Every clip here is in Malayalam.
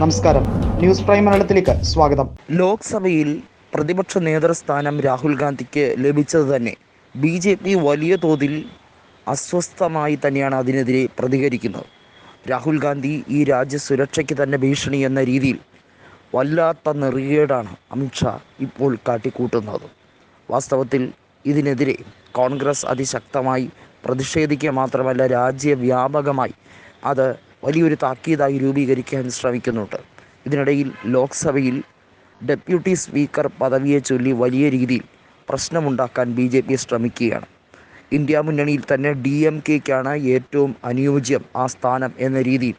നമസ്കാരം. ന്യൂസ് പ്രൈം മലയാളത്തിലേക്ക് സ്വാഗതം. ലോക്സഭയിൽ പ്രതിപക്ഷ നേതൃസ്ഥാനം രാഹുൽ ഗാന്ധിക്ക് ലഭിച്ചത് തന്നെ. ബി ജെ പി വലിയ തോതിൽ അസ്വസ്ഥമായി തന്നെയാണ് അതിനെതിരെ പ്രതികരിക്കുന്നത്. രാഹുൽ ഗാന്ധി ഈ രാജ്യ സുരക്ഷയ്ക്ക് തന്നെ ഭീഷണി എന്ന രീതിയിൽ വല്ലാത്ത നെറുകേടാണ് അമിത്ഷാ ഇപ്പോൾ കാട്ടിക്കൂട്ടുന്നത്. വാസ്തവത്തിൽ ഇതിനെതിരെ കോൺഗ്രസ് അതിശക്തമായി പ്രതിഷേധിക്കുക മാത്രമല്ല രാജ്യവ്യാപകമായി അത് വലിയൊരു താക്കീതായി രൂപീകരിക്കാൻ ശ്രമിക്കുന്നുണ്ട്. ഇതിനിടയിൽ ലോക്സഭയിൽ ഡെപ്യൂട്ടി സ്പീക്കർ പദവിയെ ചൊല്ലി വലിയ രീതിയിൽ പ്രശ്നമുണ്ടാക്കാൻ ബി ജെ പി ശ്രമിക്കുകയാണ്. ഇന്ത്യ മുന്നണിയിൽ തന്നെ ഡി എം കെക്കാണ് ഏറ്റവും അനുയോജ്യം ആ സ്ഥാനം എന്ന രീതിയിൽ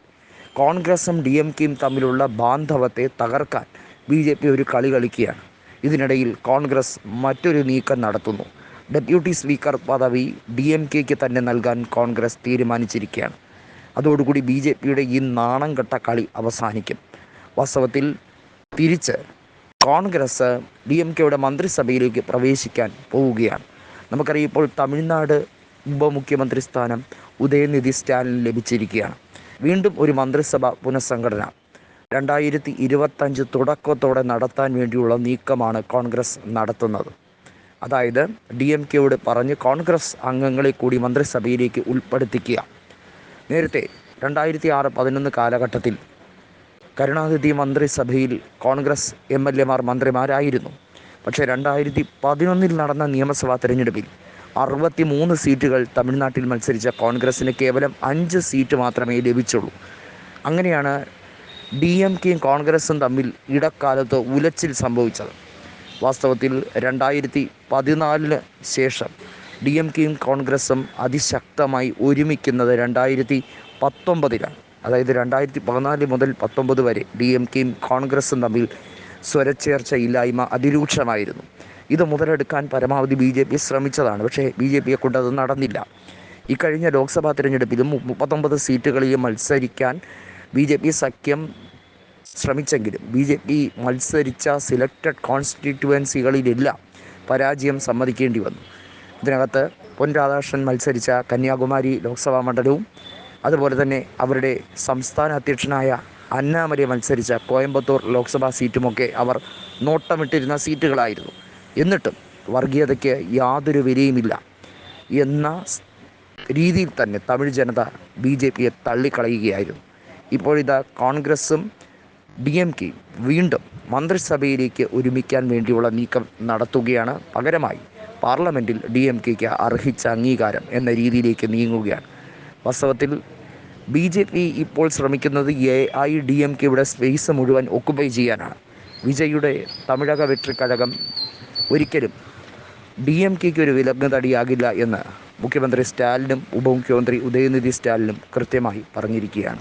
കോൺഗ്രസും ഡി എം കെയും തമ്മിലുള്ള ബാന്ധവത്തെ തകർക്കാൻ ബി ജെ പി ഒരു കളി കളിക്കുകയാണ്. ഇതിനിടയിൽ കോൺഗ്രസ് മറ്റൊരു നീക്കം നടത്തുന്നു. ഡെപ്യൂട്ടി സ്പീക്കർ പദവി ഡി എം കെക്ക് തന്നെ നൽകാൻ കോൺഗ്രസ് തീരുമാനിച്ചിരിക്കുകയാണ്. അതോടുകൂടി ബി ജെ പിയുടെ ഈ നാണം കെട്ട കളി അവസാനിക്കും. വാസ്തവത്തിൽ തിരിച്ച് കോൺഗ്രസ് ഡി എം കെയുടെ മന്ത്രിസഭയിലേക്ക് പ്രവേശിക്കാൻ പോവുകയാണ്. നമുക്കറിയാം ഇപ്പോൾ തമിഴ്നാട് ഉപമുഖ്യമന്ത്രി സ്ഥാനം ഉദയനിധി സ്റ്റാലിന് ലഭിച്ചിരിക്കുകയാണ്. വീണ്ടും ഒരു മന്ത്രിസഭ പുനഃസംഘടന. രണ്ടായിരത്തി ഇരുപത്തഞ്ച് തുടക്കത്തോടെ നടത്താൻ വേണ്ടിയുള്ള നീക്കമാണ് കോൺഗ്രസ് നടത്തുന്നത്. അതായത് ഡി എം കെയോട് പറഞ്ഞ് കോൺഗ്രസ് അംഗങ്ങളെ കൂടി മന്ത്രിസഭയിലേക്ക് ഉൾപ്പെടുത്തിക്കുക. നേരത്തെ രണ്ടായിരത്തി ആറ് പതിനൊന്ന് കാലഘട്ടത്തിൽ കരുണാനിധി മന്ത്രിസഭയിൽ കോൺഗ്രസ് എം എൽ എമാർ മന്ത്രിമാരായിരുന്നു. പക്ഷേ രണ്ടായിരത്തി പതിനൊന്നിൽ നടന്ന നിയമസഭാ തെരഞ്ഞെടുപ്പിൽ അറുപത്തി മൂന്ന് സീറ്റുകൾ തമിഴ്നാട്ടിൽ മത്സരിച്ച കോൺഗ്രസ്സിന് കേവലം അഞ്ച് സീറ്റ് മാത്രമേ ലഭിച്ചുള്ളൂ. അങ്ങനെയാണ് ഡി എം കെയും കോൺഗ്രസും തമ്മിൽ ഇടക്കാലത്ത് ഉലച്ചിൽ സംഭവിച്ചത്. വാസ്തവത്തിൽ രണ്ടായിരത്തി പതിനാലിന് ശേഷം ഡി എം കെയും കോൺഗ്രസും അതിശക്തമായി ഒരുമിക്കുന്നത് രണ്ടായിരത്തി പത്തൊമ്പതിലാണ്. അതായത് രണ്ടായിരത്തി പതിനാല് മുതൽ പത്തൊമ്പത് വരെ ഡി എം കെയും കോൺഗ്രസും തമ്മിൽ സ്വരച്ചേർച്ചയില്ലായ്മ അതിരൂക്ഷമായിരുന്നു. ഇത് മുതലെടുക്കാൻ പരമാവധി ബി ജെ പി ശ്രമിച്ചതാണ്. പക്ഷേ ബി ജെ പിയെ കൊണ്ട് അത് നടന്നില്ല. ഇക്കഴിഞ്ഞ ലോക്സഭാ തിരഞ്ഞെടുപ്പിലും മുപ്പത്തൊമ്പത് സീറ്റുകളിൽ മത്സരിക്കാൻ ബി ജെ പി സഖ്യം ശ്രമിച്ചെങ്കിലും ബി ജെ പി മത്സരിച്ച സിലക്റ്റഡ് കോൺസ്റ്റിറ്റ്യുവൻസികളിലെല്ലാം പരാജയം സമ്മതിക്കേണ്ടി വന്നു. ഇതിനകത്ത് പൊൻ രാധാകൃഷ്ണൻ മത്സരിച്ച കന്യാകുമാരി ലോക്സഭാ മണ്ഡലവും അതുപോലെ തന്നെ അവരുടെ സംസ്ഥാന അധ്യക്ഷനായ അന്നാമലയെ മത്സരിച്ച കോയമ്പത്തൂർ ലോക്സഭാ സീറ്റുമൊക്കെ അവർ നോട്ടമിട്ടിരുന്ന സീറ്റുകളായിരുന്നു. എന്നിട്ടും വർഗീയതയ്ക്ക് യാതൊരു വിലയുമില്ല എന്ന രീതിയിൽ തന്നെ തമിഴ് ജനത ബി ജെ പിയെ തള്ളിക്കളയുകയായിരുന്നു. ഇപ്പോഴിതാ കോൺഗ്രസും ഡി എം കെയും വീണ്ടും മന്ത്രിസഭയിലേക്ക് ഒരുമിക്കാൻ വേണ്ടിയുള്ള നീക്കം നടത്തുകയാണ് പകരമായി. പാർലമെന്റിൽ ഡി എം കെക്ക് അർഹിച്ച അംഗീകാരം എന്ന രീതിയിലേക്ക് നീങ്ങുകയാണ്. വാസ്തവത്തിൽ ബി ജെ പി ഇപ്പോൾ ശ്രമിക്കുന്നത് എ ഐ ഡി എം കെയുടെ സ്പേസ് മുഴുവൻ ഒക്കുപൈ ചെയ്യാനാണ്. വിജയുടെ തമിഴക വെற்றிക്കഴകം ഒരിക്കലും ഡി എം കെക്ക് ഒരു വിലങ്ങ് തടിയാകില്ല എന്ന് മുഖ്യമന്ത്രി സ്റ്റാലിനും ഉപമുഖ്യമന്ത്രി ഉദയനിധി സ്റ്റാലിനും കൃത്യമായി പറഞ്ഞിരിക്കുകയാണ്.